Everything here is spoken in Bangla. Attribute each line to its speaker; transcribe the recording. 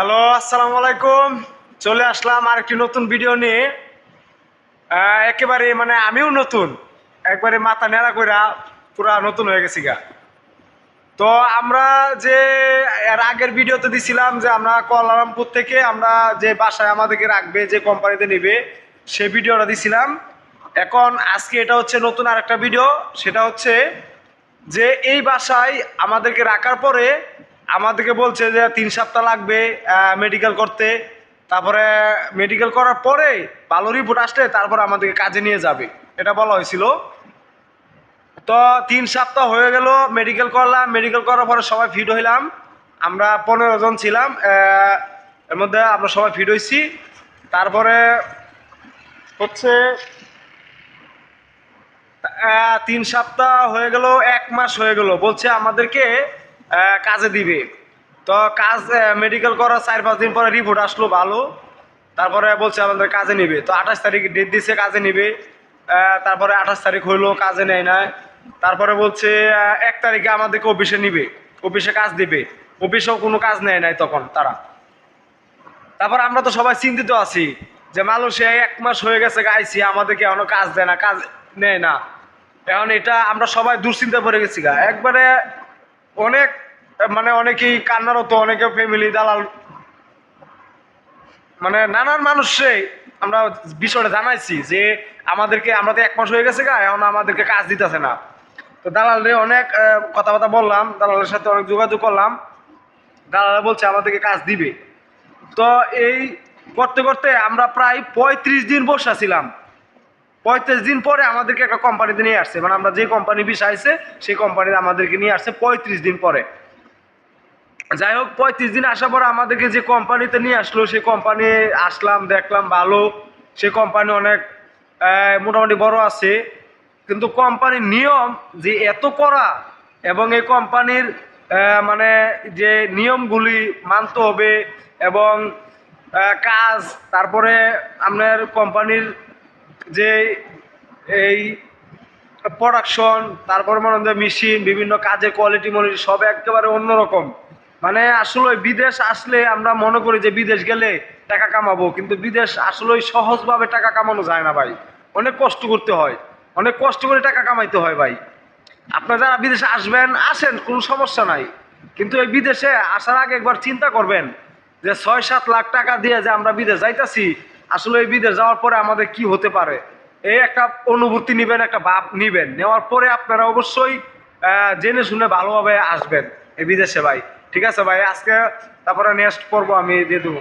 Speaker 1: হ্যালো, আসসালামু আলাইকুম। চলে আসলাম আর একটি নতুন ভিডিও নিয়ে। একেবারে মানে আমিও নতুন। একবারে মাথা নেড়া কইরা পুরা নতুন হয়ে গেছি গা। তো আমরা যে এর আগের ভিডিওতে দিছিলাম যে আমরা কলারামপুর থেকে আমরা যে বাসায় আমাদেরকে রাখবে, যে কোম্পানিতে নেবে, সে ভিডিওটা দিছিলাম। এখন আজকে এটা হচ্ছে নতুন আর একটা ভিডিও সেটা হচ্ছে যে এই বাসায় আমাদেরকে রাখার পরে আমাদেরকে বলছে যে তিন সপ্তাহ লাগবে মেডিকেল করতে। তারপরে মেডিকেল করার পরে ভালো রিপোর্ট আসলে তারপর আমাদেরকে কাজে নিয়ে যাবে। এটা বলা হয়েছিল। তো তিন সপ্তাহ হয়ে গেল মেডিকেল করলাম। মেডিকেল করার পরে সবাই ফিট হইলাম। আমরা পনেরো জন ছিলাম এর মধ্যে আমরা সবাই ফিট হয়েছি তারপরে হচ্ছে তিন সপ্তাহ হয়ে গেল, এক মাস হয়ে গেল। বলছে আমাদেরকে কাজে দিবে। তো কাজ মেডিকেল করার চার পাঁচ দিন পরে রিপোর্ট আসলো ভালো। তারপরে বলছে আমাদের কাজে নিবে। তো আঠাশ তারিখ ডেট দিছে, কাজে নিবে। তারপরে আঠাশ তারিখ হইল, কাজে নেয় না তারপরে বলছে এক তারিখে আমাদেরকে অফিসে নিবে। অফিসে কাজ দিবে। অফিসেও কোনো কাজ নেয় নাই তখন তারা। তারপর আমরা তো সবাই চিন্তিত আছি যে মালয়েশিয়া এক মাস হয়ে গেছে গাইছি আমাদেরকে এখনও কাজ দেয় না, কাজ নেয় না। এখন এটা আমরা সবাই দুশ্চিন্তা পড়ে গেছি গা। একবারে অনেক মানে অনেকেই কান্নারত, অনেকে ফ্যামিলি দালাল। মানে নানান মানুষে আমরা বিষয়টা জানাইছি যে আমাদেরকে, আমরা তো এক মাস হয়ে গেছে গা, এখন আমাদেরকে কাজ দিতেছে না। তো দালালরে অনেক কথাবার্তা বললাম, দালালের সাথে অনেক যোগাযোগ করলাম। দালালে বলছে, আমাদেরকে কাজ দিবে। তো এই করতে করতে আমরা প্রায় পঁয়ত্রিশ দিন বসে ছিলাম। পঁয়ত্রিশ দিন পরে আমাদেরকে একটা কোম্পানিতে নিয়ে আসছে। মানে আমরা যে কোম্পানি বিষয় আছে সেই কোম্পানিতে আমাদেরকে নিয়ে আসছে পঁয়ত্রিশ দিন পরে। যাই হোক, পঁয়ত্রিশ দিন আসার পরে আমাদেরকে যে কোম্পানিতে নিয়ে আসলো, সেই কোম্পানি আসলাম, দেখলাম ভালো। সে কোম্পানি অনেক মোটামুটি বড় আছে। কিন্তু কোম্পানির নিয়ম যে এত করা এবং এই কোম্পানির মানে যে নিয়মগুলি মানতে হবে এবং কাজ, তারপরে আপনার কোম্পানির যে এই প্রোডাকশন তারপর মনে মেশিন বিভিন্ন কাজের কোয়ালিটি মনে সব একেবারে অন্যরকম। মানে আসলে বিদেশ আসলে আমরা মনে করি যে বিদেশ গেলে টাকা কামাবো, কিন্তু বিদেশ আসলে সহজভাবে টাকা কামানো যায় না ভাই। অনেক কষ্ট করতে হয়। অনেক কষ্ট করে টাকা কামাইতে হয় ভাই। আপনারা যারা বিদেশে আসবেন, আসেন, কোনো সমস্যা নাই। কিন্তু এই বিদেশে আসার আগে একবার চিন্তা করবেন যে ছয় সাত লাখ টাকা দিয়ে যে আমরা বিদেশ যাইতাছি আসলে এই বিদেশ যাওয়ার পরে আমাদের কি হতে পারে? এই একটা অনুভূতি নেবেন, একটা ভাব নিবেন। নেওয়ার পরে আপনারা অবশ্যই জেনে শুনে ভালোভাবে আসবেন এই বিদেশে ভাই। ঠিক আছে ভাই? আজকে তারপরে নেক্সট পর্ব আমি দিয়ে দেবো।